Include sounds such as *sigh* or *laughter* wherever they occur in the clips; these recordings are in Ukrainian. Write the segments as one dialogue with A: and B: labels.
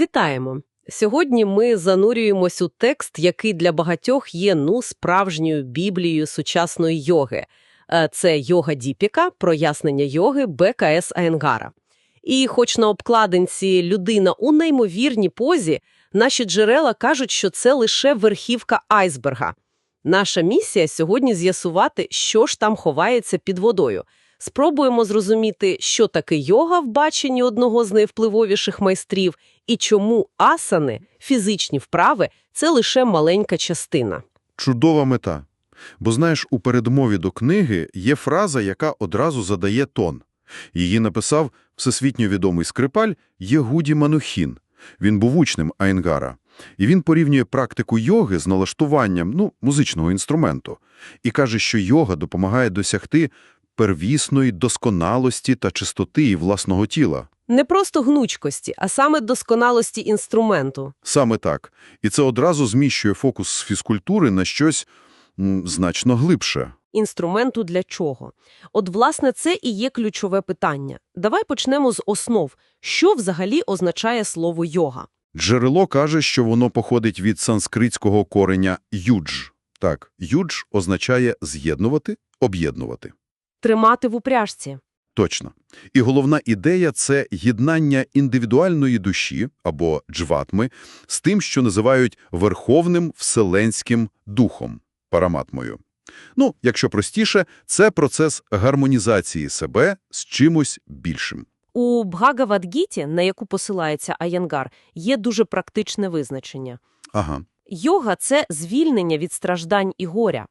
A: Вітаємо! Сьогодні ми занурюємось у текст, який для багатьох є ну справжньою біблією сучасної йоги. Е, Це йога Діпіка, прояснення йоги БКС Аєнгара. І хоч на обкладинці людина у неймовірній позі, наші джерела кажуть, що це лише верхівка айсберга. Наша місія сьогодні з'ясувати, що ж там ховається під водою. Спробуємо зрозуміти, що таке йога в баченні одного з найвпливовіших майстрів, і чому асани, фізичні вправи, це лише маленька частина.
B: Чудова мета. Бо знаєш, у передмові до книги є фраза, яка одразу задає тон. Її написав всесвітньо відомий скрипаль Єгуді Манухін. Він був учнем Айнгара. І він порівнює практику йоги з налаштуванням ну, музичного інструменту. І каже, що йога допомагає досягти первісної досконалості та чистоти і власного тіла.
A: Не просто гнучкості, а саме досконалості інструменту.
B: Саме так. І це одразу зміщує фокус з фізкультури на щось м, значно глибше.
A: Інструменту для чого? От, власне, це і є ключове питання. Давай почнемо з основ. Що взагалі означає слово йога?
B: Джерело каже, що воно походить від санскритського кореня «юдж». Так, «юдж» означає «з'єднувати», «об'єднувати».
A: Тримати в упряжці.
B: Точно. І головна ідея – це єднання індивідуальної душі, або джватми, з тим, що називають Верховним Вселенським Духом, параматмою. Ну, якщо простіше, це процес гармонізації себе з чимось більшим.
A: У Бхагавадгіті, на яку посилається Аянгар, є дуже практичне визначення.
B: Ага.
A: Йога – це звільнення від страждань і горя.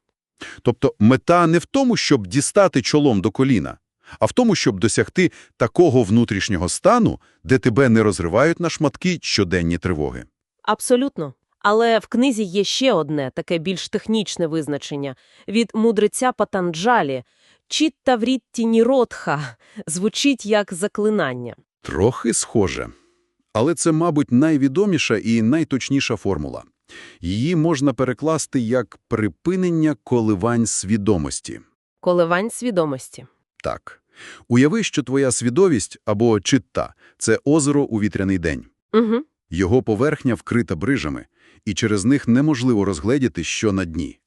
B: Тобто мета не в тому, щоб дістати чолом до коліна, а в тому, щоб досягти такого внутрішнього стану, де тебе не розривають на шматки щоденні тривоги.
A: Абсолютно. Але в книзі є ще одне, таке більш технічне визначення від мудреця Патанджалі. Чітта врітті ніродха *laughs* звучить як заклинання.
B: Трохи схоже. Але це, мабуть, найвідоміша і найточніша формула. Її можна перекласти як припинення коливань свідомості.
A: Коливань свідомості.
B: Так. Уяви, що твоя свідомість або читта – це озеро у вітряний день.
A: Угу.
B: Його поверхня вкрита брижами, і через них неможливо розгледіти, що на дні.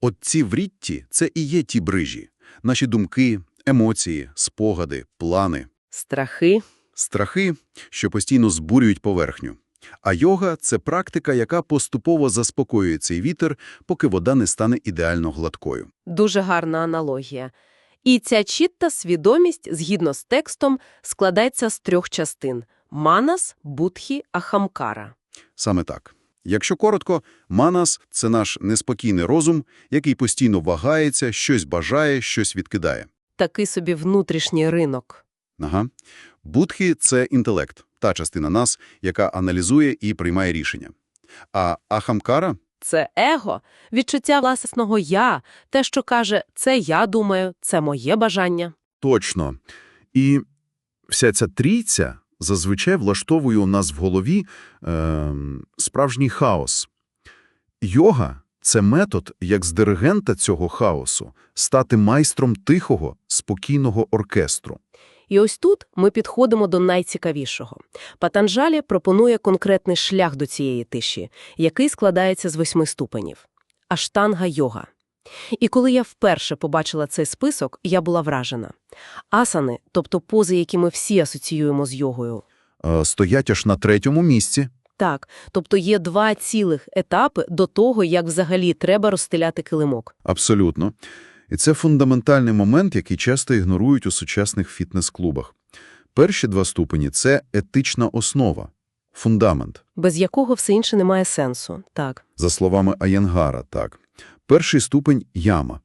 B: От ці врітті – це і є ті брижі. Наші думки, емоції, спогади, плани,
A: Страхи.
B: страхи, що постійно збурюють поверхню. А йога – це практика, яка поступово заспокоює цей вітер, поки вода не стане ідеально гладкою.
A: Дуже гарна аналогія. І ця чітта свідомість, згідно з текстом, складається з трьох частин – манас, будхі, ахамкара.
B: Саме так. Якщо коротко, манас – це наш неспокійний розум, який постійно вагається, щось бажає, щось відкидає.
A: Такий собі внутрішній ринок.
B: Ага. Будхи – це інтелект, та частина нас, яка аналізує і приймає рішення. А ахамкара
A: Це его, відчуття власного «я», те, що каже «це я думаю», «це моє бажання».
B: – точно. І вся ця трійця зазвичай влаштовує у нас в голові е, справжній хаос. Йога – це метод, як з диригента цього хаосу, стати майстром тихого, спокійного оркестру.
A: І ось тут ми підходимо до найцікавішого. Патанджалі пропонує конкретний шлях до цієї тиші, який складається з восьми ступенів. Аштанга-йога. І коли я вперше побачила цей список, я була вражена. Асани, тобто пози, які ми всі асоціюємо з йогою.
B: Е, стоять аж на третьому місці.
A: Так, тобто є два цілих етапи до того, як взагалі треба розстеляти килимок.
B: Абсолютно. І це фундаментальний момент, який часто ігнорують у сучасних фітнес-клубах. Перші два ступені – це етична основа, фундамент.
A: без якого все інше не має сенсу. Так.
B: За словами Аєнгара, так. Перший ступень – яма.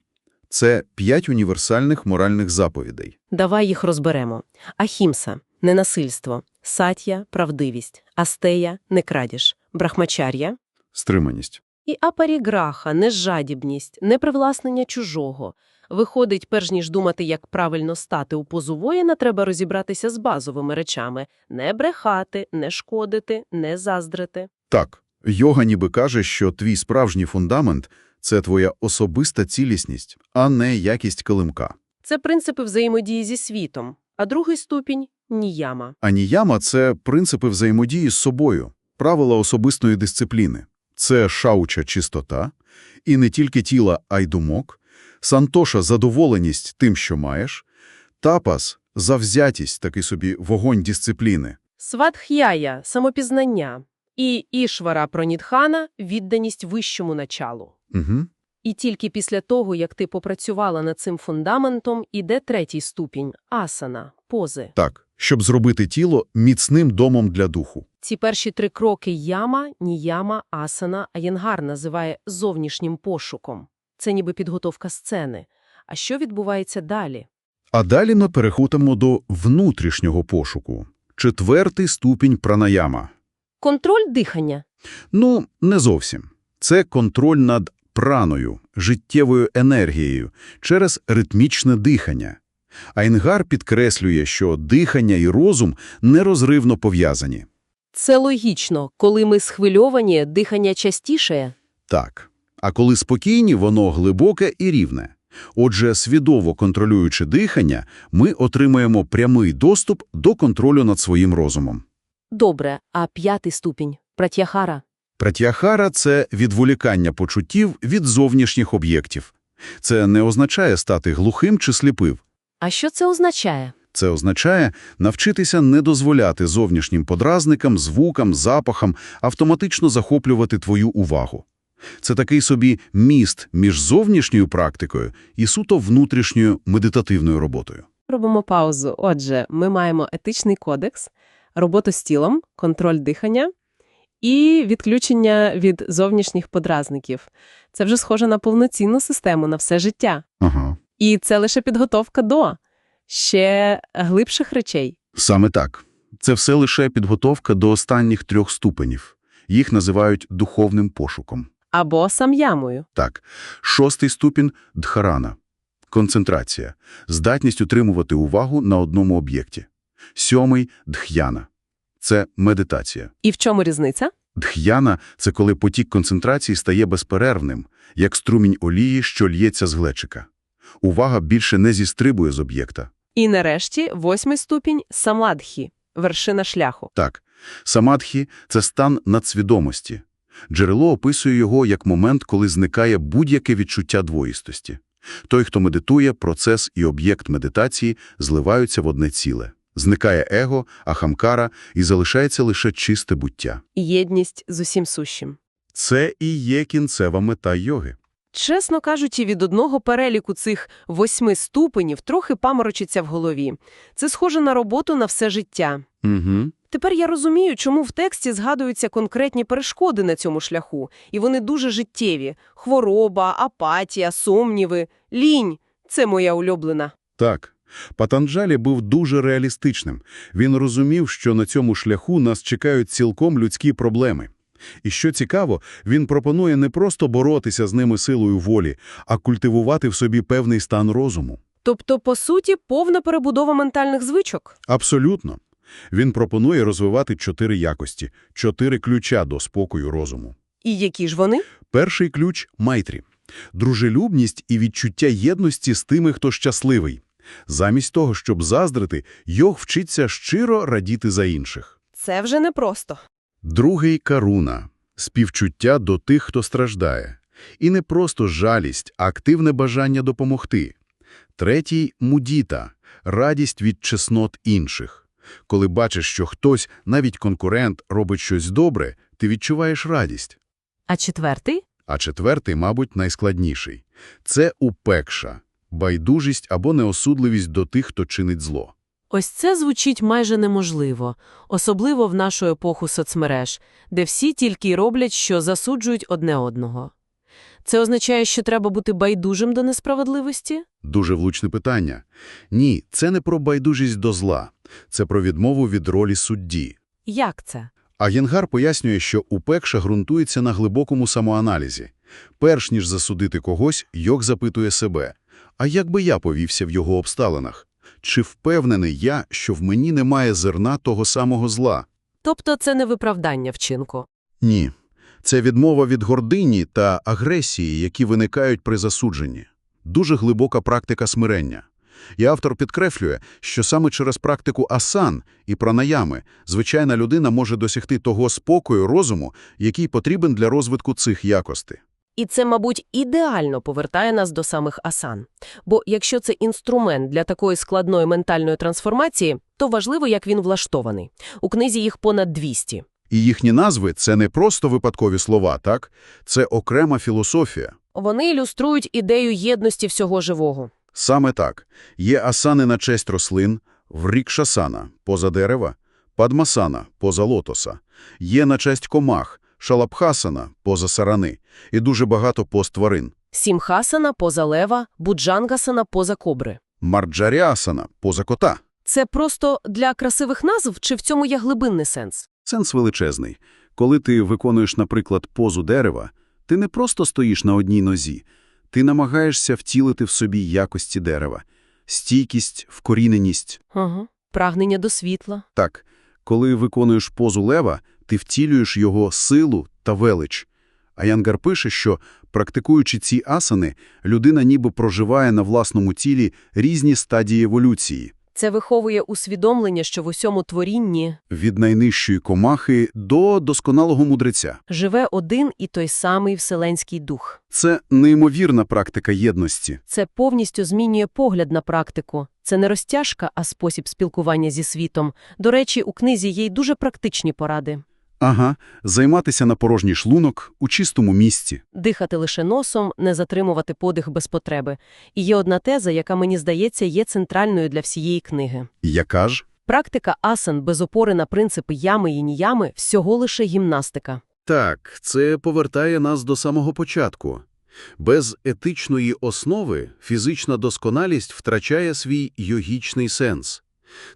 B: Це п'ять універсальних моральних заповідей.
A: Давай їх розберемо. Ахімса – ненасильство, сатya – правдивість, астея – не крадіж, брахмачар'я
B: Стриманість.
A: І апаріграха – нежадібність, непривласнення чужого. Виходить, перш ніж думати, як правильно стати у позу воїна, треба розібратися з базовими речами – не брехати, не шкодити, не заздрити.
B: Так, йога ніби каже, що твій справжній фундамент – це твоя особиста цілісність, а не якість килимка.
A: Це принципи взаємодії зі світом. А другий ступінь – ніяма.
B: А ніяма – це принципи взаємодії з собою. правила особистої дисципліни. Це шауча чистота, і не тільки тіла, а й думок, сантоша – задоволеність тим, що маєш, тапас – завзятість, такий собі вогонь дисципліни.
A: Свадх'яя – самопізнання. І Ішвара Пронідхана – відданість вищому началу.
B: Угу.
A: І тільки після того, як ти попрацювала над цим фундаментом, іде третій ступінь – асана – пози.
B: Так, щоб зробити тіло міцним домом для духу.
A: Ці перші три кроки яма, ніяма, асана, Аєнгар називає зовнішнім пошуком. Це ніби підготовка сцени. А що відбувається далі?
B: А далі ми переходимо до внутрішнього пошуку. Четвертий ступінь пранаяма.
A: Контроль дихання.
B: Ну, не зовсім. Це контроль над праною, життєвою енергією, через ритмічне дихання. Айнгар підкреслює, що дихання і розум нерозривно пов'язані.
A: Це логічно. Коли ми схвильовані, дихання частіше.
B: Так. А коли спокійні, воно глибоке і рівне. Отже, свідомо контролюючи дихання, ми отримаємо прямий доступ до контролю над своїм розумом.
A: Добре, а п'ятий ступінь – пратяхара.
B: Пратяхара – це відволікання почуттів від зовнішніх об'єктів. Це не означає стати глухим чи сліпим.
A: А що це означає?
B: Це означає навчитися не дозволяти зовнішнім подразникам, звукам, запахам автоматично захоплювати твою увагу. Це такий собі міст між зовнішньою практикою і суто внутрішньою медитативною роботою.
A: Робимо паузу. Отже, ми маємо етичний кодекс, роботу з тілом, контроль дихання і відключення від зовнішніх подразників. Це вже схоже на повноцінну систему на все життя.
B: Ага.
A: І це лише підготовка до ще глибших речей.
B: Саме так. Це все лише підготовка до останніх трьох ступенів. Їх називають духовним пошуком.
A: Або сам'ямою.
B: Так, шостий ступінь – дхарана. Концентрація. Здатність утримувати увагу на одному об'єкті. Сьомий – дх'яна. Це медитація.
A: І в чому різниця?
B: Дх'яна – це коли потік концентрації стає безперервним, як струмінь олії, що л'ється з глечика. Увага більше не зістрибує з об'єкта.
A: І нарешті восьмий ступінь – самадхі, вершина шляху.
B: Так, самадхі – це стан надсвідомості. Джерело описує його як момент, коли зникає будь-яке відчуття двоїстості. Той, хто медитує, процес і об'єкт медитації зливаються в одне ціле. Зникає его, ахамкара, і залишається лише чисте буття.
A: Єдність з усім сущим.
B: Це і є кінцева мета йоги.
A: Чесно кажучи, від одного переліку цих восьми ступенів трохи паморочиться в голові. Це схоже на роботу на все життя.
B: Угу.
A: Тепер я розумію, чому в тексті згадуються конкретні перешкоди на цьому шляху, і вони дуже життєві. Хвороба, апатія, сумніви, лінь – це моя улюблена.
B: Так. Патанджалі був дуже реалістичним. Він розумів, що на цьому шляху нас чекають цілком людські проблеми. І що цікаво, він пропонує не просто боротися з ними силою волі, а культивувати в собі певний стан розуму.
A: Тобто, по суті, повна перебудова ментальних звичок.
B: Абсолютно. Він пропонує розвивати чотири якості, чотири ключа до спокою розуму.
A: І які ж вони?
B: Перший ключ – майтрі. Дружелюбність і відчуття єдності з тими, хто щасливий. Замість того, щоб заздрити, йог вчиться щиро радіти за інших.
A: Це вже непросто.
B: Другий – каруна – співчуття до тих, хто страждає. І не просто жалість, а активне бажання допомогти. Третій – мудіта – радість від чеснот інших. Коли бачиш, що хтось, навіть конкурент, робить щось добре, ти відчуваєш радість.
A: А четвертий?
B: А четвертий, мабуть, найскладніший. Це упекша – байдужість або неосудливість до тих, хто чинить зло.
A: Ось це звучить майже неможливо, особливо в нашу епоху соцмереж, де всі тільки й роблять, що засуджують одне одного. Це означає, що треба бути байдужим до несправедливості?
B: Дуже влучне питання. Ні, це не про байдужість до зла. Це про відмову від ролі судді.
A: Як це?
B: А Єнгар пояснює, що упекша ґрунтується на глибокому самоаналізі. Перш ніж засудити когось, йог запитує себе, а як би я повівся в його обставинах? Чи впевнений я, що в мені немає зерна того самого зла?
A: Тобто це не виправдання вчинку.
B: Ні. Це відмова від гордині та агресії, які виникають при засудженні. Дуже глибока практика смирення.
C: І автор підкреслює, що саме через практику асан і пранаями звичайна людина може досягти того спокою розуму, який потрібен для розвитку цих якостей.
A: І це, мабуть, ідеально повертає нас до самих асан. Бо якщо це інструмент для такої складної ментальної трансформації, то важливо, як він влаштований. У книзі їх понад 200.
C: І їхні назви – це не просто випадкові слова, так? Це окрема філософія.
A: Вони ілюструють ідею єдності всього живого.
C: Саме так. Є асани на честь рослин, врікшасана – поза дерева, падмасана – поза лотоса. Є на честь комах, шалабхасана – поза сарани. І дуже багато поз тварин.
A: Сімхасана – поза лева, буджангасана – поза кобри.
C: Марджаріасана – поза кота.
A: Це просто для красивих назв, чи в цьому є глибинний сенс?
C: Сенс величезний. Коли ти виконуєш, наприклад, позу дерева, ти не просто стоїш на одній нозі, ти намагаєшся втілити в собі якості дерева. Стійкість, вкоріненість.
A: Ага. Прагнення до світла.
C: Так, коли виконуєш позу лева, ти втілюєш його силу та велич. А Янгар пише, що, практикуючи ці асани, людина ніби проживає на власному тілі різні стадії еволюції.
A: Це виховує усвідомлення, що в усьому творінні
C: Від найнижчої комахи до досконалого мудреця.
A: живе один і той самий Вселенський дух.
C: Це неймовірна практика єдності.
A: Це повністю змінює погляд на практику. Це не розтяжка, а спосіб спілкування зі світом. До речі, у книзі є й дуже практичні поради.
C: Ага, займатися на порожній шлунок у чистому місці.
A: Дихати лише носом, не затримувати подих без потреби. І є одна теза, яка, мені здається, є центральною для всієї книги.
C: Яка ж?
A: Практика асан без опори на принципи ями і ніями – всього лише гімнастика.
B: Так, це повертає нас до самого початку. Без етичної основи фізична досконалість втрачає свій йогічний сенс.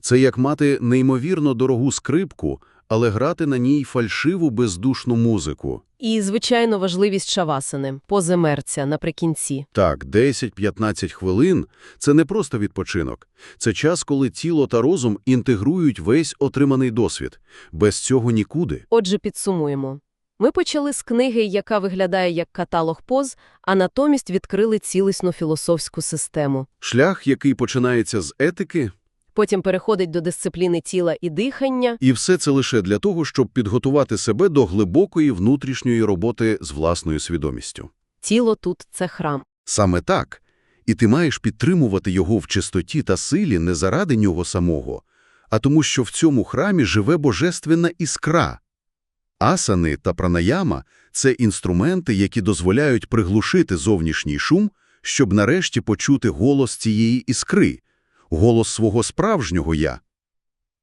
B: Це як мати неймовірно дорогу скрипку, але грати на ній фальшиву бездушну музику.
A: І, звичайно, важливість шавасани – поземерця наприкінці.
B: Так, 10-15 хвилин – це не просто відпочинок. Це час, коли тіло та розум інтегрують весь отриманий досвід. Без цього нікуди.
A: Отже, підсумуємо. Ми почали з книги, яка виглядає як каталог поз, а натомість відкрили цілісну філософську систему.
B: Шлях, який починається з етики,
A: Потім переходить до дисципліни тіла і дихання.
B: і все це лише для того, щоб підготувати себе до глибокої внутрішньої роботи з власною свідомістю.
A: Тіло тут – це храм.
B: Саме так. І ти маєш підтримувати його в чистоті та силі не заради нього самого, а тому, що в цьому храмі живе божественна іскра. Асани та пранаяма – це інструменти, які дозволяють приглушити зовнішній шум, щоб нарешті почути голос цієї іскри, голос свого справжнього «я».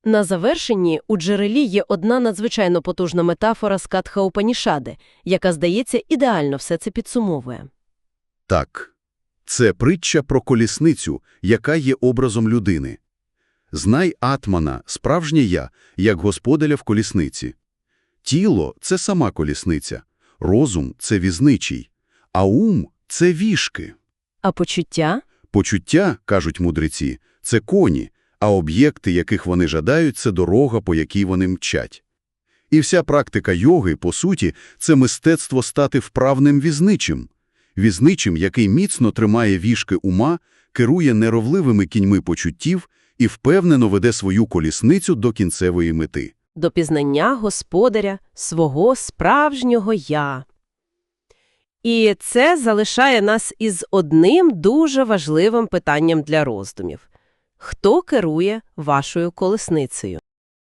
A: На завершенні у джерелі є одна надзвичайно потужна метафора з Катха Упанішади, яка, здається, ідеально все це підсумовує.
B: Так, це притча про колісницю, яка є образом людини. Знай атмана, справжнє я, як господаря в колісниці. Тіло – це сама колісниця, розум – це візничий, а ум – це вішки.
A: А почуття?
B: Почуття, кажуть мудреці, це коні, а об'єкти, яких вони жадають, це дорога, по якій вони мчать. І вся практика йоги, по суті, це мистецтво стати вправним візничим. Візничим, який міцно тримає вішки ума, керує неровливими кіньми почуттів і впевнено веде свою колісницю до кінцевої мети.
A: До пізнання господаря свого справжнього «я». І це залишає нас із одним дуже важливим питанням для роздумів. Хто керує вашою колесницею?